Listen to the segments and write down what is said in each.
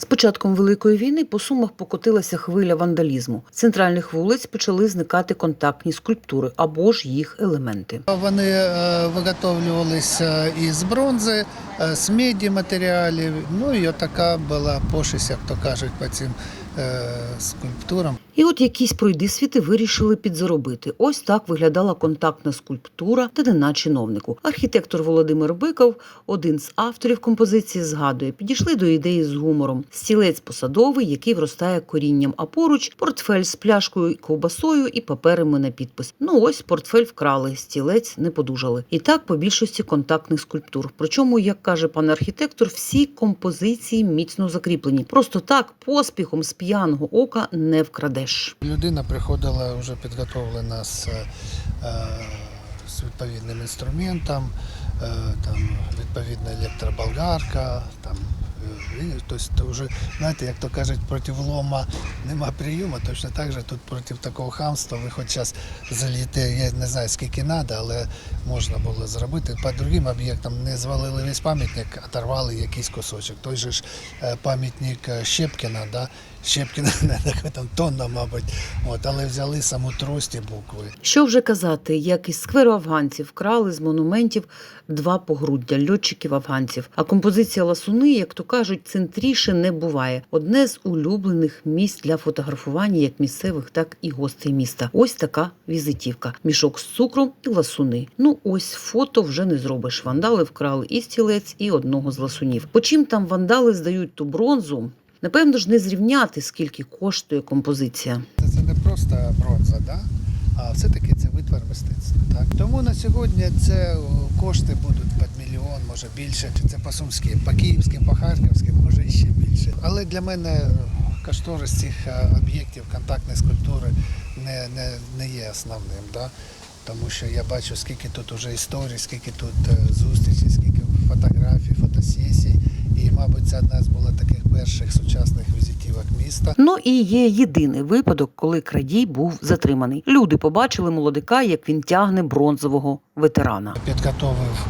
З початком великої війни по сумах покотилася хвиля вандалізму. З центральних вулиць почали зникати контактні скульптури або ж їх елементи. Вони е, виготовлювалися із бронзи, е, з меді матеріалів. Ну і така була пошесть, як то кажуть, по цим е, скульптурам. І от якісь пройдисвіти вирішили підзаробити. Ось так виглядала контактна скульптура Дедина чиновнику. Архітектор Володимир Биков, один з авторів композиції, згадує, підійшли до ідеї з гумором. Стілець посадовий, який вростає корінням, а поруч портфель з пляшкою, ковбасою і паперами на підпис. Ну ось портфель вкрали, стілець не подужали. І так по більшості контактних скульптур. Причому, як каже пан архітектор, всі композиції міцно закріплені. Просто так поспіхом з п'яного ока не вкрадеш. Людина приходила вже підготовлена з, е, з відповідним інструментом, е, там відповідна електроболгарка, там. е, Тобто, вже, знаєте, як то кажуть, проти влома нема прийому, точно так же тут проти такого хамства ви хоч час заліте, я не знаю скільки треба, але можна було зробити. По другим об'єктам не звалили весь пам'ятник, оторвали якийсь кусочок. Той же ж е, пам'ятник е, Щепкіна, да? Така там тонна, мабуть, От, але взяли саму трость і букви. Що вже казати, як із скверу афганців вкрали з монументів два погруддя льотчиків афганців. А композиція ласуни, як то кажуть, центріше не буває. Одне з улюблених місць для фотографування як місцевих, так і гостей міста. Ось така візитівка: мішок з цукром і ласуни. Ну ось фото вже не зробиш. Вандали вкрали і стілець, і одного з ласунів. Почим там вандали здають ту бронзу? Напевно ж, не зрівняти, скільки коштує композиція. Це, це не просто бронза, да? а все-таки це витвор мистецтва. Так? Тому на сьогодні це кошти будуть під мільйон, може більше. Це по сумським, по київським, по харківським, може ще більше. Але для мене е, кошторис цих е, об'єктів контактної скульптури не, не, не є основним. Да? Тому що я бачу, скільки тут вже історій, скільки тут е, зустрічей, скільки фотографій, фотосесій. І, мабуть, це одна з перших сучасних візитівок міста. Ну і є єдиний випадок, коли крадій був затриманий. Люди побачили молодика, як він тягне бронзового ветерана. Підготовив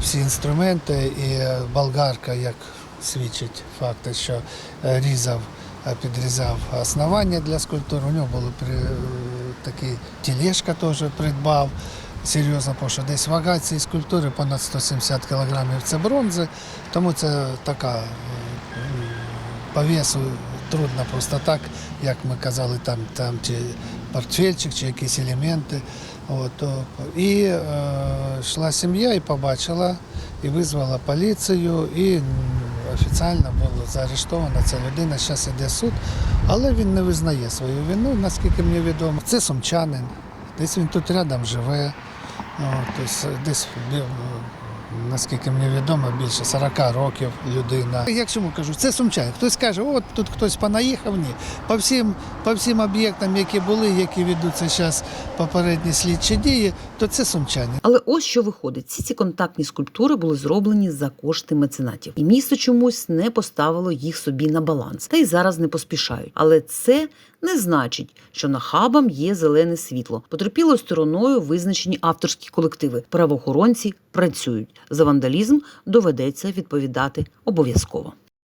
всі інструменти і болгарка, як свідчить факт, що е, різав, е, підрізав основання для скульптури. У нього були при, е, такі тележка теж придбав. Серйозно, тому що десь вага цієї скульптури понад 170 кілограмів це бронзи, тому це така по весу трудно просто так, як ми казали, там, там чи портфельчик, чи якісь елементи. От, і е, йшла сім'я і побачила, і визвала поліцію, і офіційно було заарештована ця людина. Зараз іде суд, але він не визнає свою вину, наскільки мені відомо. Це сумчанин, десь він тут рядом живе. От, десь наскільки мені відомо, більше 40 років людина. Я чому кажу, це сумчанин. Хтось каже, от тут хтось понаїхав, ні. По всім, по всім об'єктам, які були, які ведуться зараз попередні слідчі дії, то це сумчанин. Але ось що виходить: всі ці контактні скульптури були зроблені за кошти меценатів, і місто чомусь не поставило їх собі на баланс, та й зараз не поспішають. Але це не значить, що нахабам є зелене світло. Потерпілою стороною визначені авторські колективи. Правоохоронці працюють за вандалізм, доведеться відповідати обов'язково.